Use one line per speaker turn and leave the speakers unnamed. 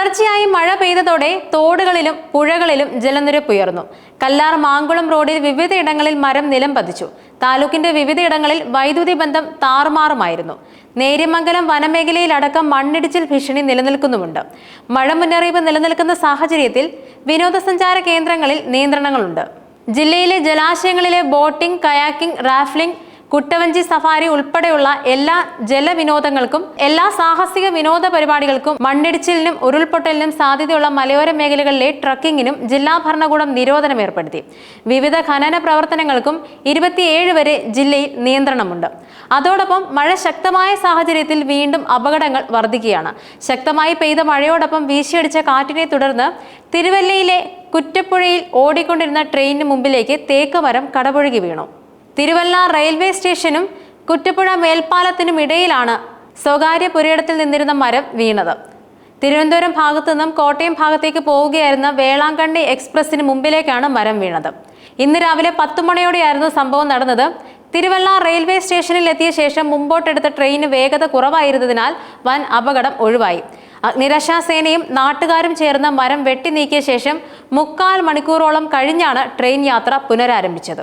തുടർച്ചയായി മഴ പെയ്തതോടെ തോടുകളിലും പുഴകളിലും ജലനിരപ്പ് ഉയർന്നു. കല്ലാർ മാങ്കുളം റോഡിൽ വിവിധയിടങ്ങളിൽ മരം നിലം പതിച്ചു. താലൂക്കിന്റെ വിവിധയിടങ്ങളിൽ വൈദ്യുതി ബന്ധം താറുമാറുമായിരുന്നു. നേര്യമംഗലം വനമേഖലയിലടക്കം മണ്ണിടിച്ചിൽ ഭീഷണി നിലനിൽക്കുന്നുമുണ്ട്. മഴ മുന്നറിയിപ്പ് നിലനിൽക്കുന്ന സാഹചര്യത്തിൽ വിനോദസഞ്ചാര കേന്ദ്രങ്ങളിൽ നിയന്ത്രണങ്ങളുണ്ട്. ജില്ലയിലെ ജലാശയങ്ങളിലെ ബോട്ടിംഗ് കയാക്കിംഗ് റാഫ്ലിംഗ് കുട്ടവഞ്ചി സഫാരി ഉൾപ്പെടെയുള്ള എല്ലാ ജലവിനോദങ്ങൾക്കും എല്ലാ സാഹസിക വിനോദ പരിപാടികൾക്കും മണ്ണിടിച്ചിലിനും ഉരുൾപൊട്ടലിനും സാധ്യതയുള്ള മലയോര മേഖലകളിലെ ട്രക്കിങ്ങിനും ജില്ലാ ഭരണകൂടം നിരോധനം ഏർപ്പെടുത്തി. വിവിധ ഖനന പ്രവർത്തനങ്ങൾക്കും ഇരുപത്തിയേഴ് വരെ ജില്ലയിൽ നിയന്ത്രണമുണ്ട്. അതോടൊപ്പം മഴ ശക്തമായ സാഹചര്യത്തിൽ വീണ്ടും അപകടങ്ങൾ വർദ്ധിക്കുകയാണ് ശക്തമായി പെയ്ത മഴയോടൊപ്പം വീശിയടിച്ച കാറ്റിനെ തുടർന്ന് തിരുവല്ലയിലെ കുറ്റപ്പുഴയിൽ ഓടിക്കൊണ്ടിരുന്ന ട്രെയിനിന് മുമ്പിലേക്ക് തേക്ക് മരം കടപുഴകി വീണു. തിരുവല്ല റെയിൽവേ സ്റ്റേഷനും കുറ്റപ്പുഴ മേൽപ്പാലത്തിനും ഇടയിലാണ് സ്വകാര്യ പുരയിടത്തിൽ നിന്നിരുന്ന മരം വീണത്. തിരുവനന്തപുരം ഭാഗത്തു നിന്നും കോട്ടയം ഭാഗത്തേക്ക് പോവുകയായിരുന്ന വേളാങ്കണ്ണി എക്സ്പ്രസിന് മുമ്പിലേക്കാണ് മരം വീണത്. ഇന്ന് രാവിലെ പത്തു മണിയോടെയായിരുന്നു സംഭവം നടന്നത്. തിരുവല്ല റെയിൽവേ സ്റ്റേഷനിൽ എത്തിയ ശേഷം മുമ്പോട്ടെടുത്ത ട്രെയിന് വേഗത കുറവായിരുന്നതിനാൽ വൻ അപകടം ഒഴിവായി. അഗ്നിരക്ഷാസേനയും നാട്ടുകാരും ചേർന്ന് മരം വെട്ടി നീക്കിയ ശേഷം മുക്കാൽ മണിക്കൂറോളം കഴിഞ്ഞാണ് ട്രെയിൻ യാത്ര പുനരാരംഭിച്ചത്.